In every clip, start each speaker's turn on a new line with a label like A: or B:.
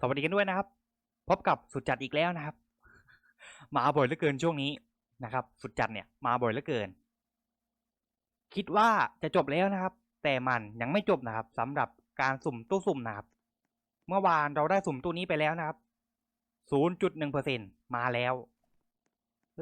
A: สวัสดีกันด้วยนะครับ พบกับสุดจัดอีกแล้วนะครับ มาบ่อยเหลือเกินช่วงนี้นะครับ สุดจัดเนี่ยมาบ่อยเหลือเกิน คิดว่าจะจบแล้วนะครับ แต่มันยังไม่จบนะครับสำหรับการสุ่มตู้สุ่มนะครับ เมื่อวานเราได้สุ่มตู้นี้ไปแล้วนะครับ 0.1%มาแล้ว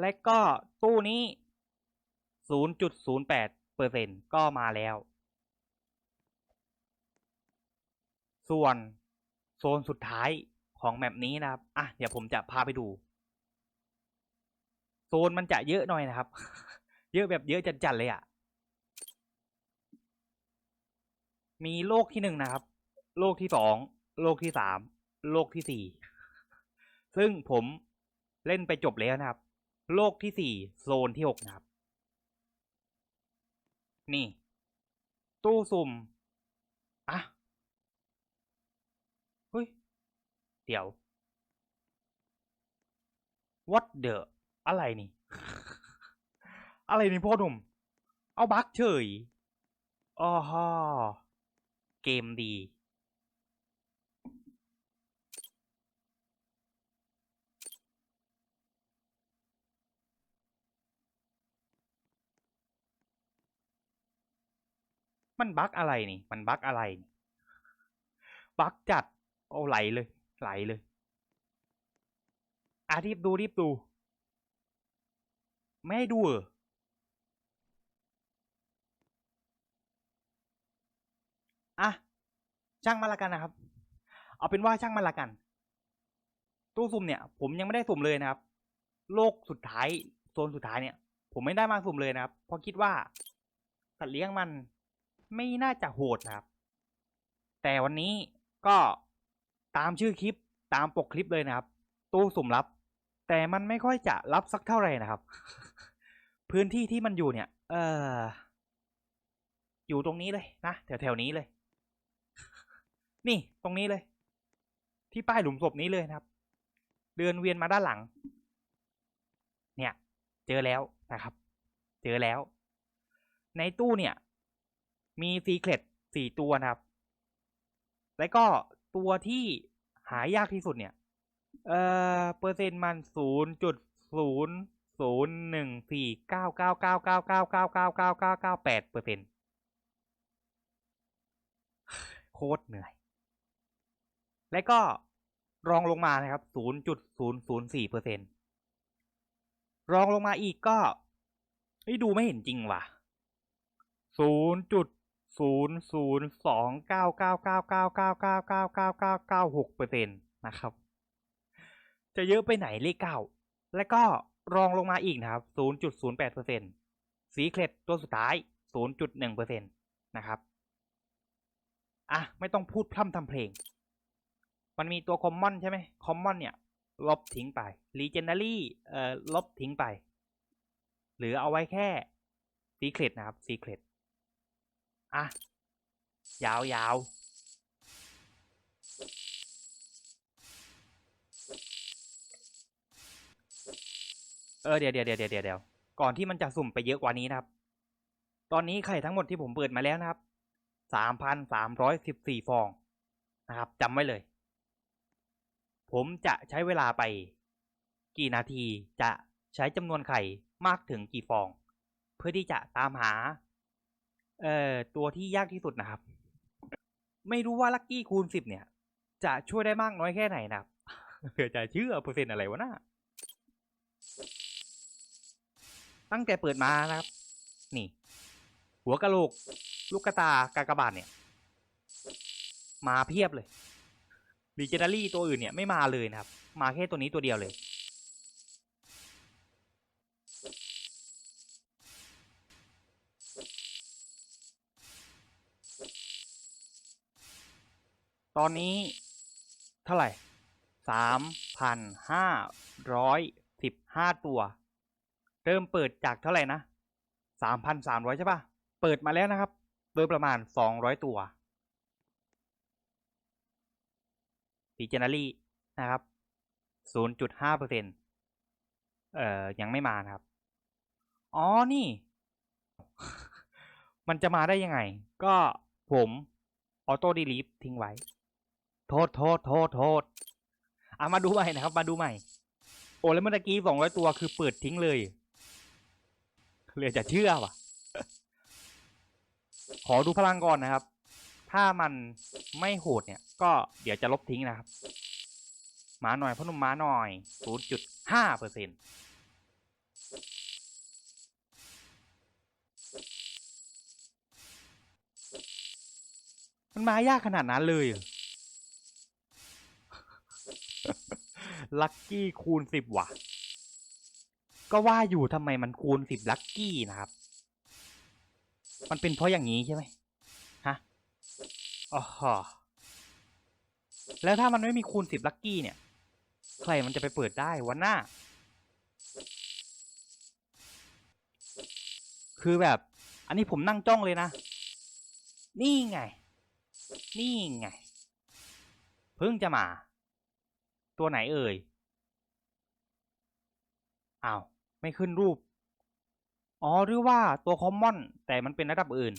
A: และก็ตู้นี้ 0.08%ก็มาแล้ว ส่วน โซนสุดท้ายของแมปนี้นะครับ อะ เดี๋ยวผมจะพาไปดู โซนมันจะเยอะหน่อยนะครับ เยอะแบบเยอะจัดๆเลยอะ่ะ มีโลกที่หนึ่งนะครับ โลกที่สอง โลกที่สาม โลกที่สี่ ซึ่งผมเล่นไปจบแล้วนะครับ โลกที่สี่โซนที่หกนะครับ นี่ ตู้สุ่ม อะ เฮ้ย เดี๋ยว what the อะไรนี่ อะไรนี่พ่อหนุ่ม เอาบั๊กเฉยอ๋อฮะเกมดี มันบั๊กอะไรนี่ มันบั๊กอะไร บั๊กจัดโอ้ไหลเลย ไหลเลย อะรีบดูรีบดู ไม่ให้ดูเหรออะช่างมันละกันนะครับ เอาเป็นว่าช่างมันละกัน ตู้สุ่มเนี่ย ผมยังไม่ได้สุ่มเลยนะครับ โลกสุดท้ายโซนสุดท้ายเนี่ย ผมไม่ได้มาสุ่มเลยนะครับ เพราะคิดว่าสัตว์เลี้ยงมันไม่น่าจะโหดนะครับ แต่วันนี้ก็ ตามชื่อคลิปตามปกคลิปเลยนะครับ ตู้สุ่มลับ แต่มันไม่ค่อยจะลับสักเท่าไหร่นะครับ พื้นที่ที่มันอยู่เนี่ย เอออยู่ตรงนี้เลยนะแถวแถวนี้เลย นี่ตรงนี้เลย ที่ป้ายหลุมศพนี้เลยนะครับ เดินเวียนมาด้านหลัง เนี่ย เจอแล้วนะครับ เจอแล้ว ในตู้เนี่ย มีซีเครตสี่ตัวนะครับ แล้วก็ ตัวที่หายากที่สุดเนี่ย เอ่อ เปอร์เซ็นต์มันศูนย์จุดศูนย์ศูนย์หนึ่งสี่เก้าเก้าเก้าเก้าเก้าเก้าเก้าเก้าเก้าเก้าแปดเปอร์เซ็นต์โคตรเหนื่อย และก็รองลงมานะครับศูนย์จุดศูนย์ศูนย์สี่เปอร์เซ็นต์รองลงมาอีกก็เฮ้ดูไม่เห็นจริงว่ะศูนย์จุด ศูนย์ศูนย์สองเก้าเก้าเก้าเก้าเก้าเก้าเก้าเก้าเก้าเก้าหกเปอร์เซ็นต์นะครับ จะเยอะไปไหนเลขเก้าแล้วก็รองลงมาอีกนะครับ0.08%สีเคล็ดตัวสุดท้าย0.1%นะครับ อะ ไม่ต้องพูดพร่ำทำเพลง มันมีตัวคอมมอนใช่ไหมคอมมอนเนี่ย ลบทิ้งไป Legendary เอ่อลบทิ้งไป หรือเอาไว้แค่สีเคล็ดนะครับสีเคล็ด อะ ยาวยาวเออเดี๋ยวเดี๋ยวเดี๋ยวเดี๋ยวเดี๋ยวก่อนที่มันจะสุ่มไปเยอะกว่านี้นะครับ ตอนนี้ไข่ทั้งหมดที่ผมเปิดมาแล้วนะครับสามพันสามร้อยสิบสี่ฟองนะครับจำไว้เลย ผมจะใช้เวลาไป กี่นาทีจะใช้จำนวนไข่มากถึงกี่ฟอง เพื่อที่จะตามหา เอ่อตัวที่ยากที่สุดนะครับ ไม่รู้ว่าลัคกี้คูณสิบเนี่ย จะช่วยได้มากน้อยแค่ไหนนะครับเผื่อจะเชื่อเปอร์เซ็นต์อะไรวะน่าตั้งแต่เปิดมานะครับ นี่ หัวกะโหลก ลูกกระตากากบาทเนี่ย มาเพียบเลยรีเจนารี่ตัวอื่นเนี่ยไม่มาเลยนะครับ มาแค่ตัวนี้ตัวเดียวเลย ตอนนี้เท่าไหร่สามพันห้าร้อยสิบห้าตัว เริ่มเปิดจากเท่าไหร่นะสามพันสามร้อยใช่ปะเปิดมาแล้วนะครับ โดยประมาณสองร้อยตัวดีเจนารีนะครับศูนย์จุดห้าเปอร์เซ็นเอ่อ ยังไม่มานะครับ อ๋อ นี่ มันจะมาได้ยังไง ก็ผม ออโต้ดีลีฟทิ้งไว้ โทษโทษโทษโทษอะมาดูใหม่นะครับ มาดูใหม่ โอ้แล้วเมื่อกี้สองร้อยตัวคือเปิดทิ้งเลยเหลือจะเชื่อว่ะ ขอดูพลังก่อนนะครับ ถ้ามันไม่โหดเนี่ย ก็เดี๋ยวจะลบทิ้งนะครับหมาหน่อยพอหนุ่มหมาหน่อยศูนย์จุดห้าเปอร์เซ็นต์มันมายากขนาดนั้นเลยเหรอ ลัคกี้คูณสิบว่ะ ก็ว่าอยู่ทำไมมันคูณสิบลัคกี้นะครับ มันเป็นเพราะอย่างนี้ใช่ไหมฮะอ๋อฮะแล้วถ้ามันไม่มีคูณสิบลัคกี้เนี่ย ใครมันจะไปเปิดได้วันหน้า คือแบบ อันนี้ผมนั่งจ้องเลยนะ นี่ไง นี่ไง เพิ่งจะมา ตัวไหนเอ่ย อ้าว ไม่ขึ้นรูป อ๋อ หรือว่าตัวคอมมอน แต่มันเป็นระดับอื่น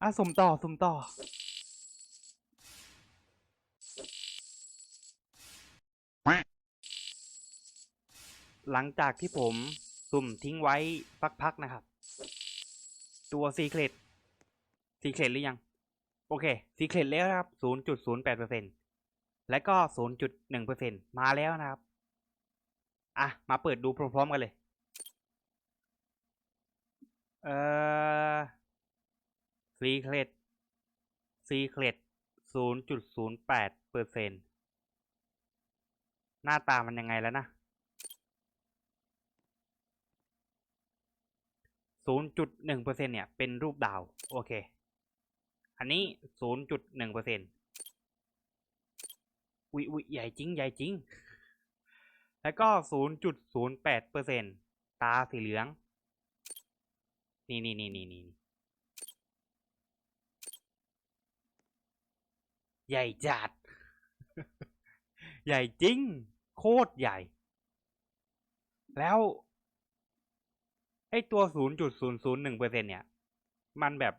A: อะสุ่มต่อสุ่มต่อ หลังจากที่ผมสุ่มทิ้งไว้สักพักนะครับ ตัวซีเครตซีเครตหรือยัง โอเคซีเครตแล้วนะครับ 0.08% และก็ 0.1%มาแล้วนะครับ อะ มาเปิดดูพร้อมๆกันเลย เอ่อซีเครตซีเครต0.08%หน้าตามันยังไงแล้วนะ 0.1%เนี่ย เป็นรูปดาว โอเค อันนี้ 0.1% ยอุ๊ยใหญ่จริง ใหญ่จริง แล้วก็ 0.08%ตาสีเหลือง นี่นี่นี่นี่นี่ใหญ่จัด ใหญ่จริง โคตรใหญ่ แล้ว ไอ้ตัว 0.001%เนี่ย มันแบบ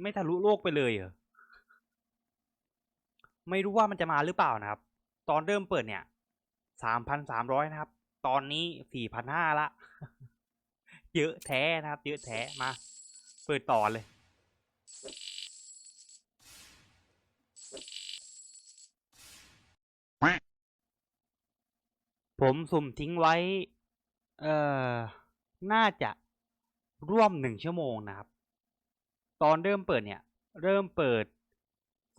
A: ไม่ทะลุโลกไปเลยเหรอ ไม่รู้ว่ามันจะมาหรือเปล่านะครับ ตอนเริ่มเปิดเนี่ย3,300นสามร้อยนะครับ ตอนนี้4,500ละ เยอะแท้นะครับ เยอะแท้มา เปิดต่อเลย ผมสุ่มทิ้งไว้ เอ่อ น่าจะร่วมหนึ่งชั่วโมงนะครับ ตอนเริ่มเปิดเนี่ย เริ่มเปิด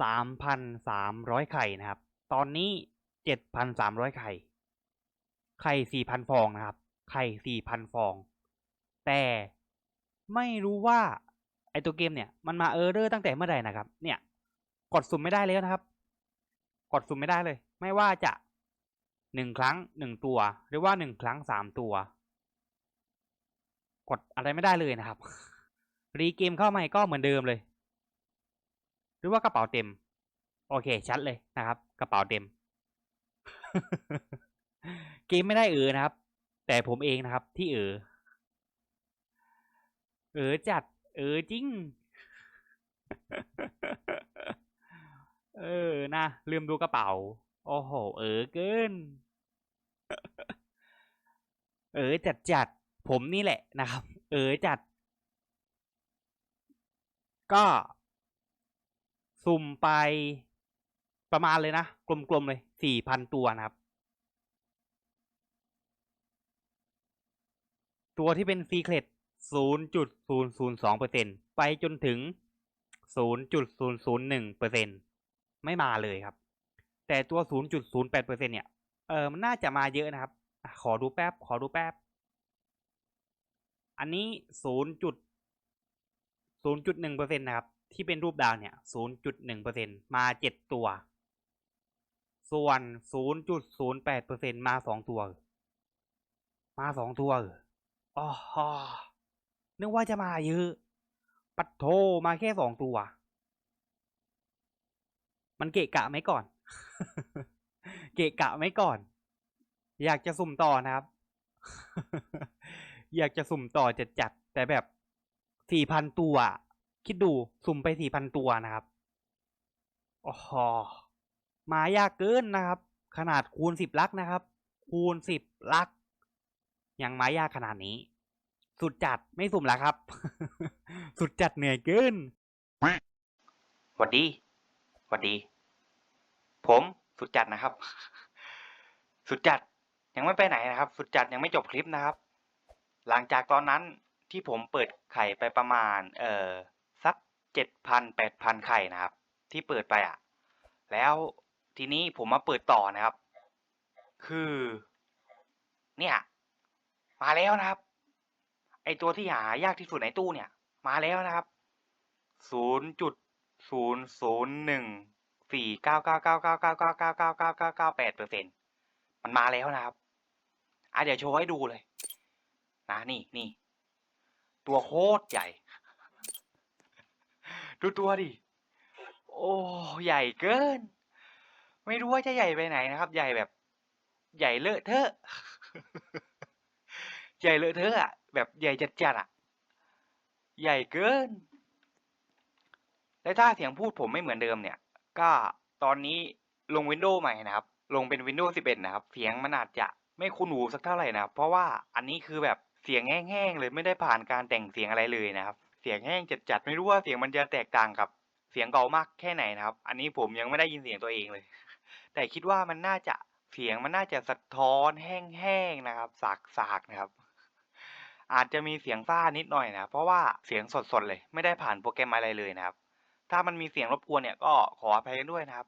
A: สามพันสามร้อยไข่นะครับ ตอนนี้เจ็ดพันสามร้อยไข่ ไข่สี่พันฟองนะครับ ไข่สี่พันฟอง แต่ไม่รู้ว่า ไอตัวเกมเนี่ย มันมาเออร์เรอร์ตั้งแต่เมื่อไหร่นะครับ เนี่ย กดสุ่มไม่ได้แล้วนะครับ กดสุ่มไม่ได้เลย ไม่ว่าจะหนึ่งครั้งหนึ่งตัว หรือว่าหนึ่งครั้งสามตัว กดอะไรไม่ได้เลยนะครับ รีเกมเข้ามาก็เหมือนเดิมเลย หรือว่ากระเป๋าเต็ม โอเค ชัดเลยนะครับ กระเป๋าเต็ม เกมไม่ได้เออนะครับ แต่ผมเองนะครับ ที่เออเออจัด เออจริง เออนะลืมดูกระเป๋า โอ้โห เออเกิน เออจัดจัด ผมนี่แหละนะครับ เออจัด ก็ สุ่มไปประมาณเลยนะ กลมๆเลยสี่พันตัวนะครับ ตัวที่เป็นซีเครตศูนย์จุดศูนย์ศูนย์สองเปอร์เซ็นไปจนถึงศูนย์จุดศูนย์ศูนย์หนึ่งเปอร์เซ็นไม่มาเลยครับ แต่ตัวศูนย์จุดศูนย์แปดเปอร์เซ็นเนี่ยเออมันน่าจะมาเยอะนะครับ ขอดูแป๊บ ขอดูแป๊บ อันนี้ศูนย์จุดศูนย์จุดหนึ่งเปอร์เซ็นนะครับ ที่เป็นรูปดาวเนี่ยศูนย์จุดหนึ่งเปอร์เซ็นมาเจ็ดตัว ส่วนศูนย์จุดศูนย์แปดเปอร์เซ็นมาสองตัว มาสองตัวอ๋อนึกว่าจะมาเยอะ ปัดโทมาแค่สองตัว มันเกะกะไหมก่อน เกะกะไหมก่อน อยากจะสุ่มต่อนะครับ อยากจะสุ่มต่อจัดจัดแต่แบบสี่พันตัว คิดดูสุ่มไปสี่พันตัวนะครับโอ้โห
B: มายากเกินนะครับ ขนาดคูณสิบลักนะครับ คูณสิบลัก ยังมายากขนาดนี้ สุดจัดไม่สุ่มแล้วครับ สุดจัดเหนื่อยเกิน
A: หวัดดีหวัดดี ผมสุดจัดนะครับ สุดจัดยังไม่ไปไหนนะครับ สุดจัดยังไม่จบคลิปนะครับ หลังจากตอนนั้นที่ผมเปิดไข่ไปประมาณ เอ่อ เจ็ดพันแปดพันไข่นะครับ ที่เปิดไปอะ แล้วทีนี้ผมมาเปิดต่อนะครับ คือ เนี่ย มาแล้วนะครับ ไอตัวที่หายากที่สุดในตู้เนี่ย มาแล้วนะครับศูนย์จุดศูนย์ศูนย์หนึ่งสี่เก้าเก้าเก้าเก้าเก้าเก้าเก้าเก้าเก้าเก้าเก้าแปดเปอร์เซ็นมันมาแล้วนะครับอะเดี๋ยวโชว์ให้ดูเลย นะนี่นี่ตัวโคตรใหญ่ ดูตัวดิ โอ้ใหญ่เกิน ไม่รู้ว่าจะใหญ่ไปไหนนะครับ ใหญ่แบบ ใหญ่เลอะเทอะใหญ่เลอะเทอะอะแบบใหญ่จัดๆอะ ใหญ่เกิน และถ้าเสียงพูดผมไม่เหมือนเดิมเนี่ย ก็ตอนนี้ลง Windows ใหม่นะครับ ลงเป็น Windows 11 นะครับ เสียงมันอาจจะไม่คุ้นหูสักเท่าไหร่นะครับ เพราะว่าอันนี้คือแบบเสียงแห้งๆเลยไม่ได้ผ่านการแต่งเสียงอะไรเลยนะครับ เสียงแห้งจัดๆไม่รู้ว่าเสียงมันจะแตกต่างกับเสียงเก่ามากแค่ไหนนะครับ อันนี้ผมยังไม่ได้ยินเสียงตัวเองเลย แต่คิดว่ามันน่าจะเสียงมันน่าจะสะท้อนแห้งๆนะครับ สากๆนะครับ อาจจะมีเสียงซ่านิดหน่อยนะ เพราะว่าเสียงสดๆเลย ไม่ได้ผ่านโปรแกรมอะไรเลยนะครับ ถ้ามันมีเสียงรบกวนเนี่ยก็ขออภัยกันด้วยนะครับ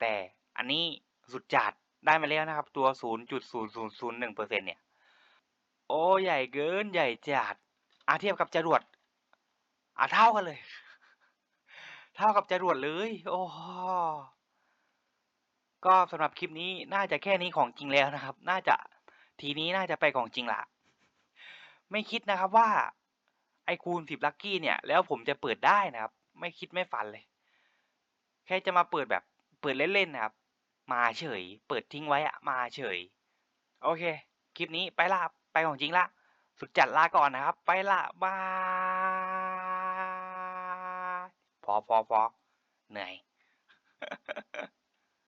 A: แต่อันนี้สุดจัดได้มาแล้วนะครับ ตัว 0.0001%เนี่ย โอ้ใหญ่เกินใหญ่จัดอาเทียบกับจรวด อะเท่ากันเลย เท่ากับจรวดเลย โอ้ก็สำหรับคลิปนี้น่าจะแค่นี้ของจริงแล้วนะครับ น่าจะทีนี้น่าจะไปของจริงละไม่คิดนะครับว่า ไอคูณสิบลัคกี้เนี่ย แล้วผมจะเปิดได้นะครับ ไม่คิดไม่ฝันเลย แค่จะมาเปิดแบบเปิดเล่นๆนะครับ มาเฉย เปิดทิ้งไว้อะมาเฉย โอเค คลิปนี้ไปละไปของจริงละ สุดจัดลาก่อนนะครับ ไปละบาย พอพอพอเหนื่อย